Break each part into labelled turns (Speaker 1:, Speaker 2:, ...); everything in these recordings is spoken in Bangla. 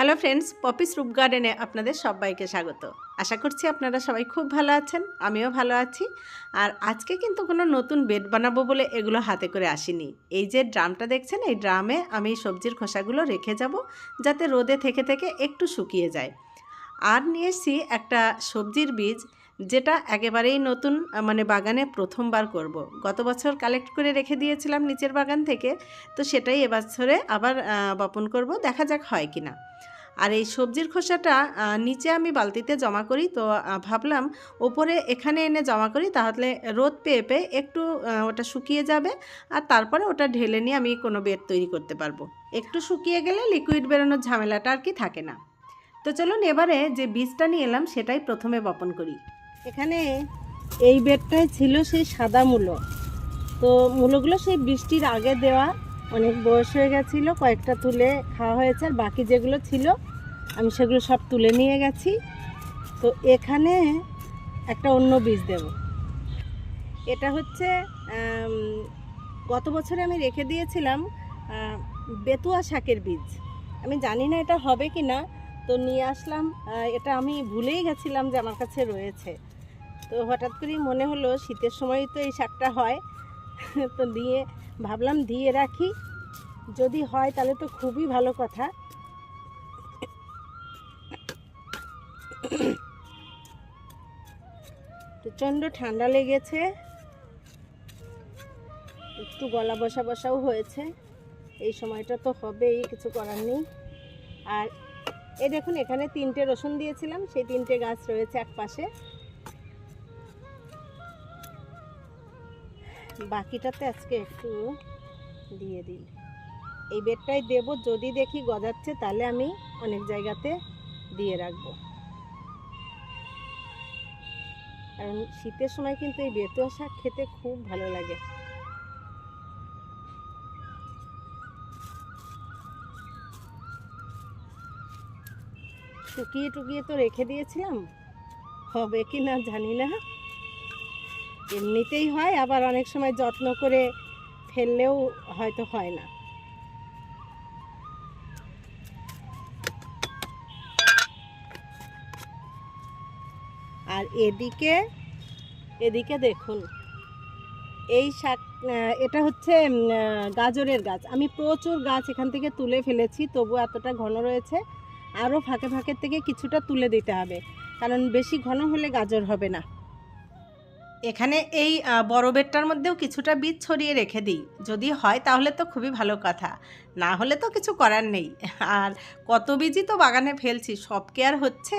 Speaker 1: হ্যালো ফ্রেন্ডস পপিস রূপ গার্ডেনে আপনাদের সবাইকে স্বাগত। আশা করছি আপনারা সবাই খুব ভালো আছেন, আমিও ভালো আছি। আর আজকে কিন্তু কোনো নতুন বেড বানাবো বলে এগুলো হাতে করে আসিনি। এই যে ড্রামটা দেখছেন, এই ড্রামে আমি সবজির খোসাগুলো রেখে যাব যাতে রোদে থেকে থেকে একটু শুকিয়ে যায়। আর নিয়েছি একটা সবজির বীজ যেটা একেবারেই নতুন মানে বাগানে প্রথমবার করব। গত বছর কালেক্ট করে রেখে দিয়েছিলাম নিচের বাগান থেকে, তো সেটাই এবছরে আবার বপন করব, দেখা যাক হয় কি না আর এই সবজির খোসাটা নিচে আমি বালতিতে জমা করি, তো ভাবলাম ওপরে এখানে এনে জমা করি, তাহলে রোদ পেয়ে পেয়ে একটু ওটা শুকিয়ে যাবে, আর তারপরে ওটা ঢেলে নিয়ে আমি কোনো বেড তৈরি করতে পারব। একটু শুকিয়ে গেলে লিকুইড বেরোনোর ঝামেলাটা আর কি থাকে না। তো চলুন এবারে যে বীজটা নিয়ে এলাম, সেটাই প্রথমে বপন করি। এখানে এই বেডটাই ছিল সেই সাদা মূলো। তো মূলোগুলো সেই বৃষ্টির আগে দেওয়া, অনেক বয়স হয়ে গেছিল, কয়েকটা তুলে খাওয়া হয়েছে, আর বাকি যেগুলো ছিল, আমি সেগুলো সব তুলে নিয়ে গেছি। তো এখানে একটা অন্য বীজ দেব। এটা হচ্ছে গত বছরে আমি রেখে দিয়েছিলাম বেতুয়া শাকের বীজ। আমি জানি না এটা হবে কি না তো নিয়ে আসলাম এটা আমি ভুলেই গেছিলাম যে আমার কাছে রয়েছে। তো হঠাৎ করেই মনে হলো শীতের সময় তো এই শাকটা হয়। তো দিয়ে ভাবলাম দিয়ে রাখি। যদি হয় তাহলে তো খুবই ভালো কথা। প্রচণ্ড ঠান্ডা লেগেছে। একটু গলা বসা বসাও হয়েছে। এই সময়টা তো হবেই, কিছু করার নেই। আর এই দেখুন, এখানে তিনটে রসুন দিয়েছিলাম। সেই তিনটে গাছ রয়েছে এক পাশে বাকিটাতে আজকে একটু দিয়ে দিই। এই বেডটাই দেব, যদি দেখি গজাচ্ছে তাহলে আমি অনেক জায়গাতে দিয়ে রাখব। কারণ শীতের সময় কিন্তু এই বেতুয়া শাক খেতে খুব ভালো লাগে। টুকিয়ে টুকিয়ে তো রেখে দিয়েছিলাম, হবে কি না জানি না। এমনিতেই হয়, আবার অনেক সময় যত্ন করে ফেললেও হয়তো হয় না। আর এদিকে এদিকে দেখুন, এই শাক এটা হচ্ছে গাজরের গাছ। আমি প্রচুর গাছ এখান থেকে তুলে ফেলেছি, তবু এতটা ঘন রয়েছে। আরও ফাঁকে ফাঁকের থেকে কিছুটা তুলে দিতে হবে, কারণ বেশি ঘন হলে গাজর হবে না। এখানে এই বড় বেডটার মধ্যেও কিছুটা বীজ ছড়িয়ে রেখে দিই। যদি হয় তাহলে তো খুবই ভালো কথা। না হলে তো কিছু করার নেই। আর কত বীজই তো বাগানে ফেলছি, সব কি আর হচ্ছে?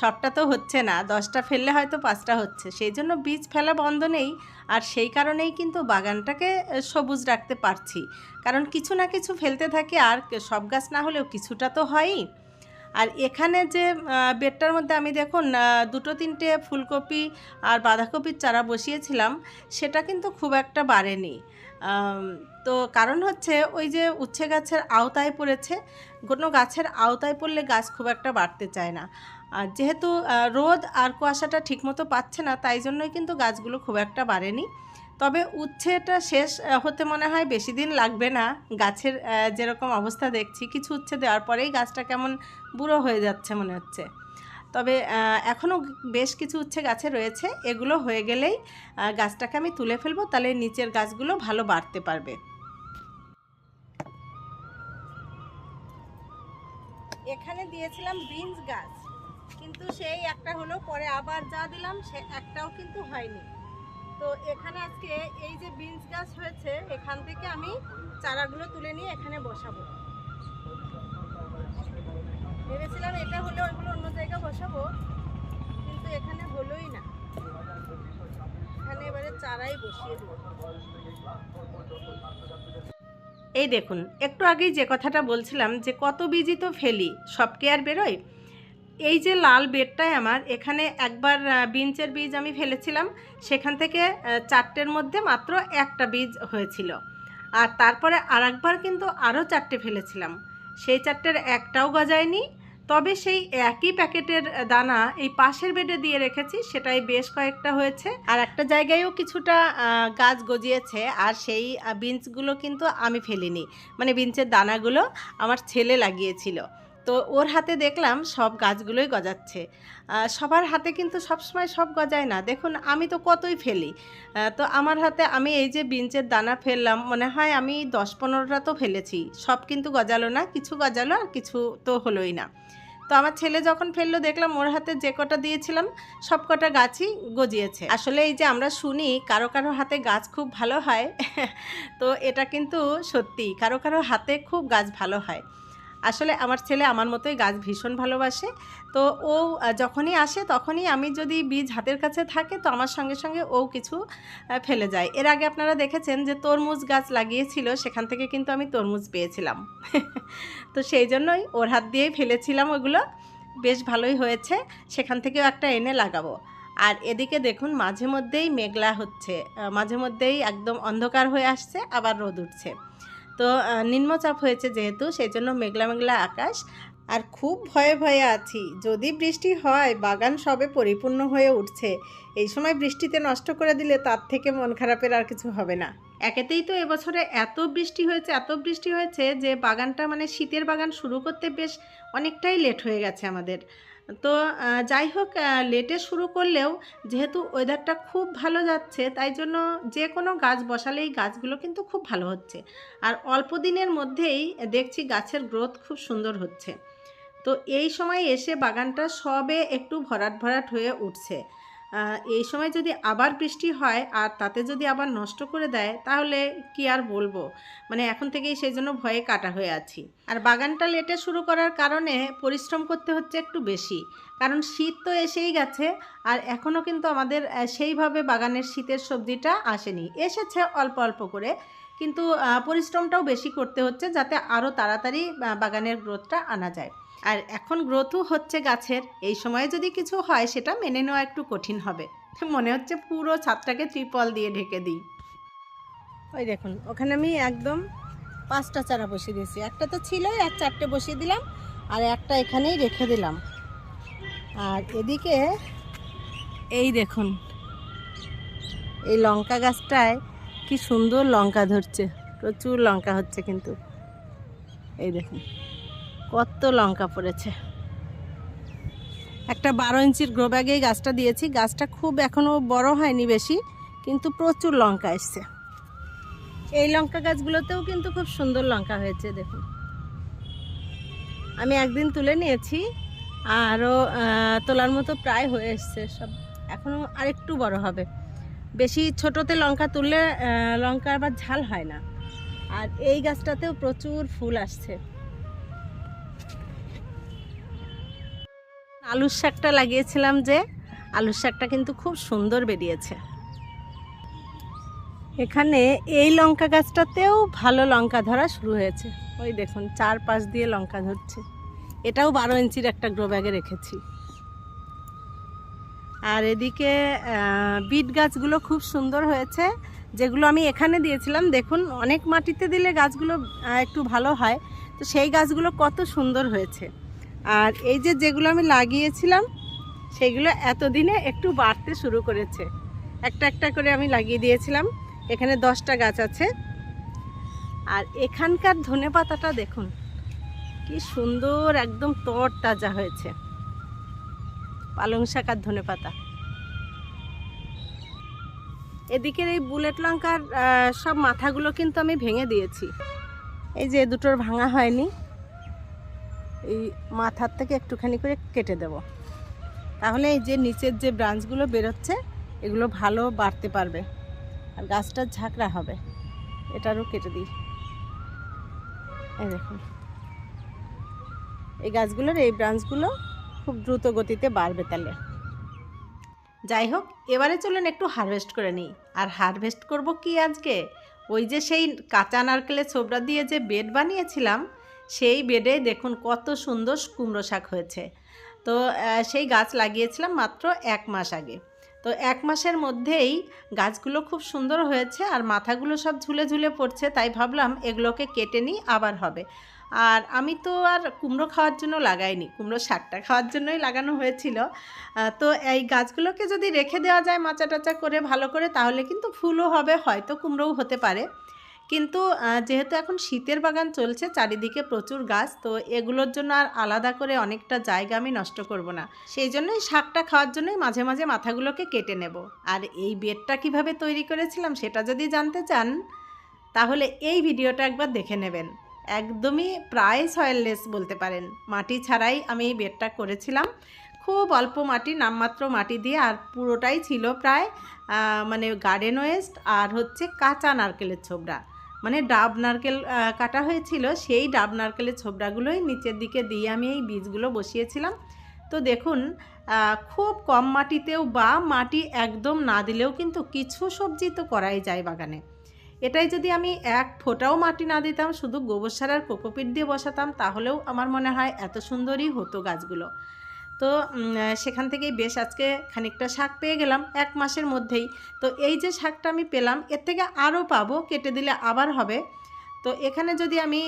Speaker 1: সবটা তো হচ্ছে না। দশটা ফেললে হয়তো পাঁচটা হচ্ছে। সেই জন্য বীজ ফেলা বন্ধ নেই। আর সেই কারণেই কিন্তু বাগানটাকে সবুজ রাখতে পারছি। কারণ কিছু না কিছু ফেলতে থাকি। আর সব গাছ না হলেও কিছুটা তো হয়ই। আর এখানে যে বেডটার মধ্যে আমি দেখুন দুটো তিনটে ফুলকপি আর বাঁধাকপির চারা বসিয়েছিলাম, সেটা কিন্তু খুব একটা বাড়েনি। তো কারণ হচ্ছে ওই যে উচ্ছে গাছের আওতায় পড়েছে, কোনো গাছের আওতায় পড়লে গাছ খুব একটা বাড়তে চায় না। আর যেহেতু রোদ আর কুয়াশাটা ঠিকমতো পাচ্ছে না, তাই জন্যই কিন্তু গাছগুলো খুব একটা বাড়েনি। তবে উচ্ছেটা শেষ হতে মনে হয় বেশি দিন লাগবে না। গাছের যেরকম অবস্থা দেখছি, কিছু উচ্ছে দেওয়ার পরেই গাছটা কেমন বুড়ো হয়ে যাচ্ছে মনে হচ্ছে। তবে এখনও বেশ কিছু উচ্ছে গাছে রয়েছে। এগুলো হয়ে গেলেই গাছটাকে আমি তুলে ফেলব, তাহলে নিচের গাছগুলো ভালো বাড়তে পারবে। এখানে দিয়েছিলাম বিনস গাছ, কিন্তু সেই একটা হলো, পরে আবার যা দিলাম, সে একটাও কিন্তু হয়নি। তো এখানে আজকে এই যে বিনস গাছ হয়েছে, এখান থেকে আমি চারাগুলো তুলে নিয়ে এখানে বসাবো। ভেবেছিলাম এটা হলে ওইগুলো অন্য জায়গায় বসাবো, কিন্তু এখানে হলোই না। এখানে এবারে চারাই বসিয়ে দেবো। এই দেখুন, একটু আগেই যে কথাটা বলছিলাম যে কত বীজই তো ফেলি, সব কে আর বেরোয়? এই যে লাল বেডটায় আমার, এখানে একবার বিঞ্চের বীজ আমি ফেলেছিলাম, সেখান থেকে চারটের মধ্যে মাত্র একটা বীজ হয়েছিল। আর তারপরে আরেকবার কিন্তু আরও চারটে ফেলেছিলাম। সেই চারটের একটাও গজায়নি, তবে সেই একই প্যাকেটের দানা এই পাশের বেডে দিয়ে রেখেছি, সেটাই বেশ কয়েকটা হয়েছে। আর একটা জায়গায়ও কিছুটা গাছ গজিয়েছে, আর সেই বিনসগুলো কিন্তু আমি ফেলিনি। মানে বিনসের দানাগুলো আমার ছেলে লাগিয়েছিল। তো ওর হাতে দেখলাম সব গাছগুলোই গজাচ্ছে। সবার হাতে কিন্তু সবসময় সব গজায় না। দেখুন, আমি তো কতই ফেলি। তো আমার হাতে আমি এই যে বিঞ্চের দানা ফেললাম, মনে হয় আমি দশ পনেরোটা তো ফেলেছি। সব কিন্তু গজালো না, কিছু গজালো আর কিছু তো হলোই না। তো আমার ছেলে যখন ফেলল, দেখলাম ওর হাতে যে কটা দিয়েছিলাম, সব কটা গাছই গজিয়েছে। আসলে এই যে আমরা শুনি, কারও কারও হাতে গাছ খুব ভালো হয়, তো এটা কিন্তু সত্যি। কারও কারও হাতে খুব গাছ ভালো হয়। আসলে আমার ছেলে আমার মতোই গাছ ভীষণ ভালোবাসে। তো ও যখনই আসে তখনই আমি যদি বীজ হাতের কাছে থাকে তো আমার সঙ্গে সঙ্গে ও কিছু ফেলে যায়। এর আগে আপনারা দেখেছেন যে তরমুজ গাছ লাগিয়েছিল সেখান থেকে কিন্তু আমি তরমুজ পেয়েছিলাম। তো সেই জন্যই ওর হাত দিয়েই ফেলেছিলাম ওগুলো। বেশ ভালোই হয়েছে, সেখান থেকেও একটা এনে লাগাবো। আর এদিকে দেখুন মাঝে মধ্যেই মেঘলা হচ্ছে মাঝে মধ্যেই একদম অন্ধকার হয়ে আসছে, আবার রোদ উঠছে। তো নিম্নচাপ হয়েছে যেহেতু সেই জন্য মেঘলা মেঘলা আকাশ। আর খুব ভয়ে ভয়ে আছি। যদি বৃষ্টি হয়, বাগান সবে পরিপূর্ণ হয়ে উঠছে। এই সময় বৃষ্টিতে নষ্ট করে দিলে তার থেকে মন খারাপের আর কিছু হবে না। একেতেই তো এবছরে এত বৃষ্টি হয়েছে, এত বৃষ্টি হয়েছে যে বাগানটা মানে শীতের বাগান শুরু করতে বেশ অনেকটাই লেট হয়ে গেছে আমাদের। তো যাই হোক লেটে শুরু করলেও যেহেতু ওয়েদারটা খুব ভালো যাচ্ছে, তাই জন্য যে কোনো গাছ বসালেই গাছগুলো কিন্তু খুব ভালো হচ্ছে। আর অল্প দিনের মধ্যেই দেখছি গাছের গ্রোথ খুব সুন্দর হচ্ছে। তো এই সময় এসে বাগানটা সবে একটু ভরাট ভরাট হয়ে উঠছে। এই সময় যদি আবার বৃষ্টি হয় আর তাতে যদি আবার নষ্ট করে দেয়, তাহলে কি আর বলব? মানে এখন থেকেই সেই জন্য ভয়ে কাটা হয়ে আছি। আর বাগানটা লেটে শুরু করার কারণে পরিশ্রম করতে হচ্ছে একটু বেশি। কারণ শীত তো এসেই গেছে, আর এখনও কিন্তু আমাদের সেইভাবে বাগানের শীতের সবজিটা আসেনি। এসেছে অল্প অল্প করে, কিন্তু পরিশ্রমটাও বেশি করতে হচ্ছে যাতে আরও তাড়াতাড়ি বাগানের গ্রোথটা আনা যায়। আর এখন গ্রোথও হচ্ছে গাছের। এই সময়ে যদি কিছু হয়, সেটা মেনে নেওয়া একটু কঠিন হবে। মনে হচ্ছে পুরো ছাদটাকে ত্রিপল দিয়ে ঢেকে দিই। ওই দেখুন, ওখানে আমি একদম পাঁচটা চারা বসিয়ে দিয়েছি। একটা তো ছিলই আর চারটে বসিয়ে দিলাম, আর একটা এখানেই রেখে দিলাম। আর এদিকে এই দেখুন, এই লঙ্কা গাছটায় কি সুন্দর লঙ্কা ধরছে। প্রচুর লঙ্কা হচ্ছে কিন্তু। এই দেখুন। কত লঙ্কা পড়েছে। একটা বারো ইঞ্চির গ্রো ব্যাগেই গাছটা দিয়েছি। গাছটা খুব এখনও বড় হয়নি বেশি, কিন্তু প্রচুর লঙ্কা এসছে। এই লঙ্কা গাছগুলোতেও কিন্তু খুব সুন্দর লঙ্কা হয়েছে, দেখুন। আমি একদিন তুলে নিয়েছি, আরও তোলার মতো প্রায় হয়ে এসছে, সব এখনও আরেকটু বড় হবে। বেশি ছোটোতে লঙ্কা তুললে লঙ্কা আবার ঝাল হয় না। আর এই গাছটাতেও প্রচুর ফুল আসছে। আলুর শাকটা লাগিয়েছিলাম যে, আলুর শাকটা কিন্তু খুব সুন্দর বেরিয়েছে। এখানে এই লঙ্কা গাছটাতেও ভালো লঙ্কা ধরা শুরু হয়েছে। ওই দেখুন চার পাশ দিয়ে লঙ্কা ধরছে। এটাও বারো ইঞ্চির একটা গ্রো ব্যাগে রেখেছি। আর এদিকে বিট গাছগুলো খুব সুন্দর হয়েছে। যেগুলো আমি এখানে দিয়েছিলাম, দেখুন, অনেক মাটিতে দিলে গাছগুলো একটু ভালো হয়। তো সেই গাছগুলো কত সুন্দর হয়েছে। আর এই যে যেগুলো আমি লাগিয়েছিলাম, সেগুলো এতদিনে একটু বাড়তে শুরু করেছে। একটা একটা করে আমি লাগিয়ে দিয়েছিলাম। এখানে দশটা গাছ আছে। আর এখানকার ধনে পাতাটা দেখুন, কি সুন্দর একদম তর তাজা হয়েছে। পালং শাক আর ধনে পাতা। এদিকের এই বুলেট লঙ্কার সব মাথাগুলো কিন্তু আমি ভেঙে দিয়েছি। এই যে দুটোর ভাঙা হয়নি। এই মাথার থেকে একটুখানি করে কেটে দেব। তাহলে এই যে নিচের যে ব্রাঞ্চগুলো বেরোচ্ছে, এগুলো ভালো বাড়তে পারবে। আর গাছটা ঝাঁকড়া হবে। এটারও কেটে দিই। দেখুন। এই গাছগুলোর এই ব্রাঞ্চগুলো খুব দ্রুত গতিতে বাড়বে তাহলে। যাই হোক, এবারে চলুন একটু হারভেস্ট করে নিই। আর হারভেস্ট করব কি আজকে? ওই যে সেই কাঁচা নারকেলের ছোবড়া দিয়ে যে বেড বানিয়েছিলাম সেই বেডে দেখুন কত সুন্দর কুমড়ো শাক হয়েছে। তো সেই গাছ লাগিয়েছিলাম মাত্র এক মাস আগে। তো, এক মাসের মধ্যেই গাছগুলো খুব সুন্দর হয়েছে আর মাথাগুলো সব ঝুলে ঝুলে পড়ছে, তাই ভাবলাম এগুলোকে কেটে নিই, আবার হবে। আর আমি তো আর কুমড়ো খাওয়ার জন্য লাগাইনি, কুমড়ো শাকটা খাওয়ার জন্যই লাগানো হয়েছিল। তো, এই গাছগুলোকে যদি রেখে দেওয়া যায় মাচা টাচা করে ভালো করে, তাহলে কিন্তু ফুলও হবে, হয়তো কুমড়োও হতে পারে। কিন্তু যেহেতু এখন শীতের বাগান চলছে, চারিদিকে প্রচুর গাছ, তো এগুলোর জন্য আর আলাদা করে অনেকটা জায়গা আমি নষ্ট করব না। সেই জন্যই শাকটা খাওয়ার জন্যই মাঝে মাঝে মাথাগুলোকে কেটে নেব। আর এই বেডটা কীভাবে তৈরি করেছিলাম সেটা যদি জানতে চান, তাহলে এই ভিডিওটা একবার দেখে নেবেন। একদমই প্রায় সয়েললেস বলতে পারেন। মাটি ছাড়াই আমি এই বেডটা করেছিলাম। খুব অল্প মাটি, নামমাত্র মাটি দিয়ে, আর পুরোটাই ছিল প্রায় মানে গার্ডেন ওয়েস্ট আর হচ্ছে কাঁচা নারকেলের ছোবড়া। মানে ডাব নারকেল কাটা হয়েছিল, সেই ডাব নারকেলের ছোবড়াগুলোই নিচের দিকে দিয়ে আমি এই বীজগুলো বসিয়েছিলাম। তো দেখুন খুব কম মাটিতেও বা মাটি একদম না দিলেও কিন্তু কিছু সবজি তো করাই যায় বাগানে। এটাই যদি আমি এক ফোঁটাও মাটি না দিতাম, শুধু গোবর সার আর কোকোপিট দিয়ে বসাতাম, তাহলেও আমার মনে হয় এত সুন্দরই হতো গাছগুলো। তো সেখান থেকেই বেশ আজকে খানিকটা শাক পেয়ে গেলাম এক মাসের মধ্যেই। তো এই যে শাকটা আমি পেলাম, এর থেকে আরও পাবো, কেটে দিলে আবার হবে। তো এখানে যদি আমি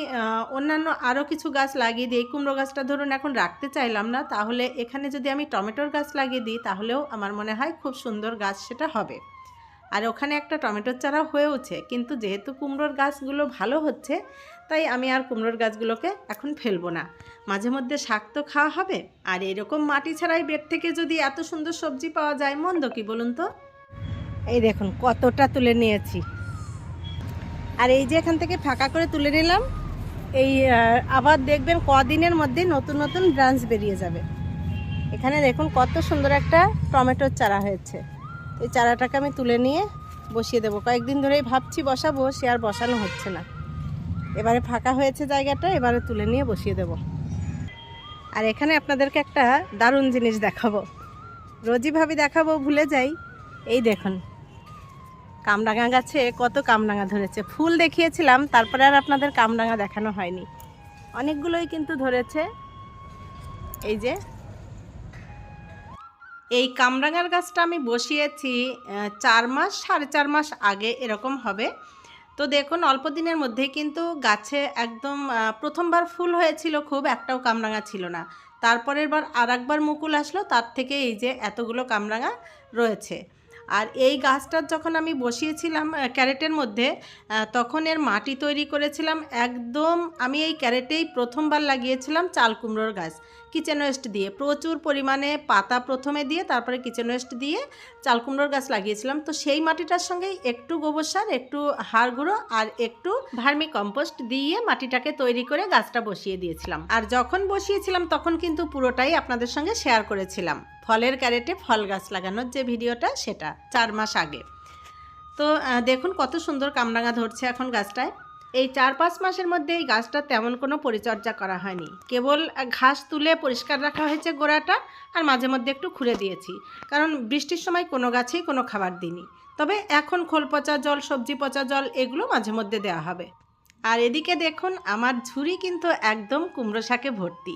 Speaker 1: অন্যান্য আরও কিছু গাছ লাগিয়ে দিই কুমড়ো গাছটা ধরুন এখন রাখতে চাইলাম না, তাহলে এখানে যদি আমি টমেটোর গাছ লাগিয়ে দিই, তাহলেও আমার মনে হয় খুব সুন্দর গাছ সেটা হবে। আর ওখানে একটা টমেটোর চারা হয়েওছে, কিন্তু যেহেতু কুমড়োর গাছগুলো ভালো হচ্ছে তাই আমি আর কুমড়োর গাছগুলোকে এখন ফেলব না। মাঝে মধ্যে শাক তো খাওয়া হবে। আর এরকম মাটি ছাড়াই বেড থেকে যদি এত সুন্দর সবজি পাওয়া যায়, মন্দ কি বলুন তো? এই দেখুন, কতটা তুলে নিয়েছি। আর এই যে এখান থেকে ফাঁকা করে তুলে নিলাম, এই আবার দেখবেন কদিনের মধ্যে নতুন নতুন ব্রাঞ্চ বেরিয়ে যাবে। এখানে দেখুন কত সুন্দর একটা টমেটোর চারা হয়েছে। এই চারাটাকে আমি তুলে নিয়ে বসিয়ে দেবো। কয়েকদিন ধরেই ভাবছি বসাবো, সে আর বসানো হচ্ছে না। এবারে ফাঁকা হয়েছে জায়গাটা, এবারে তুলে নিয়ে বসিয়ে দেবো। আর এখানে আপনাদেরকে একটা দারুণ জিনিস দেখাবো। রোজই ভাবি দেখাবো, ভুলে যাই। এই দেখুন, কামরাঙা গাছে কত কামরাঙা ধরেছে। ফুল দেখিয়েছিলাম, তারপরে আর আপনাদের কামরাঙা দেখানো হয়নি। অনেকগুলোই কিন্তু ধরেছে। এই যে, এই কামরাঙার গাছটা আমি বসিয়েছি চার মাস, সাড়ে চার মাস আগে এরকম হবে। তো দেখুন, অল্প দিনের মধ্যেই কিন্তু গাছে একদম প্রথমবার ফুল হয়েছিল খুব, একটাও কামরাঙা ছিল না। তারপরের বার আর একবার মুকুল আসলো, তার থেকে এই যে এতগুলো কামরাঙা রয়েছে। আর এই গাছটার যখন আমি বসিয়েছিলাম ক্যারেটের মধ্যে তখন এর মাটি তৈরি করেছিলাম। একদম আমি এই ক্যারেটেই প্রথমবার লাগিয়েছিলাম চাল কুমড়োর গাছ। কিচেন ওয়েস্ট দিয়ে, প্রচুর পরিমাণে পাতা প্রথমে দিয়ে, তারপরে কিচেন ওয়েস্ট দিয়ে চাল কুমড়োর গাছ লাগিয়েছিলাম। তো সেই মাটিটার সঙ্গেই একটু গোবর সার, একটু হাড় গুঁড়ো আর একটু ভার্মি কম্পোস্ট দিয়ে মাটিটাকে তৈরি করে গাছটা বসিয়ে দিয়েছিলাম। আর যখন বসিয়েছিলাম, তখন কিন্তু পুরোটাই আপনাদের সঙ্গে শেয়ার করেছিলাম। ফলের ক্যারেটে ফল গাছ লাগানোর যে ভিডিওটা সেটা চার মাস আগে। তো দেখুন কত সুন্দর কামরাঙা ধরছে এখন গাছটায়। এই চার পাঁচ মাসের মধ্যে এই গাছটা তেমন কোনো পরিচর্যা করা হয়নি। কেবল ঘাস তুলে পরিষ্কার রাখা হয়েছে গোড়াটা আর মাঝে মধ্যে একটু খুঁড়ে দিয়েছি। কারণ বৃষ্টির সময় কোনো গাছেই কোনো খাবার দিইনি। তবে এখন খোল পচা জল, সবজি পচা জল এগুলো মাঝে মধ্যে দেওয়া হবে। আর এদিকে দেখুন আমার ঝুড়ি কিন্তু একদম কুমড়ো শাকে ভর্তি।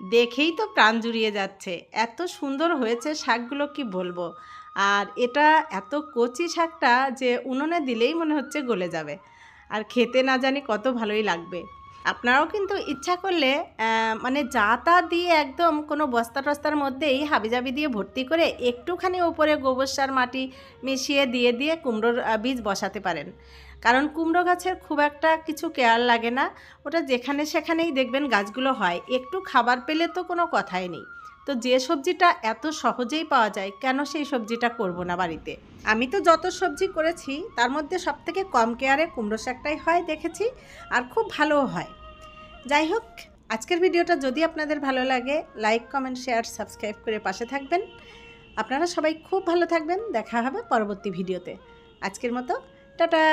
Speaker 1: দেখেই তো প্রাণ জুড়িয়ে যাচ্ছে। এত সুন্দর হয়েছে শাকগুলো কি বলব? আর এটা এত কচি শাকটা যে উনুনে দিলেই মনে হচ্ছে গলে যাবে। আর খেতে না জানি কত ভালোই লাগবে। আপনারাও কিন্তু ইচ্ছা করলে মানে যা তা দিয়ে একদম কোনো বস্তা টস্তার মধ্যেই হাবিজাবি দিয়ে ভর্তি করে একটুখানি ওপরে গোবর সার মাটি মিশিয়ে দিয়ে দিয়ে কুমড়োর বীজ বসাতে পারেন। কারণ কুমড়ো গাছের খুব একটা কিছু কেয়ার লাগে না। ওটা যেখানে সেখানেই দেখবেন গাছগুলো হয়। একটু খাবার পেলে তো কোনো কথাই নেই। তো যে সবজিটা এত সহজেই পাওয়া যায়, কেন সেই সবজিটা করব না বাড়িতে? আমি তো যত সবজি করেছি, তার মধ্যে সব থেকে কম কেয়ারে কুমড়ো শাকটাই হয় দেখেছি, আর খুব ভালোও হয়। যাই হোক, আজকের ভিডিওটা যদি আপনাদের ভালো লাগে, লাইক, কমেন্ট, শেয়ার, সাবস্ক্রাইব করে পাশে থাকবেন। আপনারা সবাই খুব ভালো থাকবেন। দেখা হবে পরবর্তী ভিডিওতে। আজকের মতো, টাটা!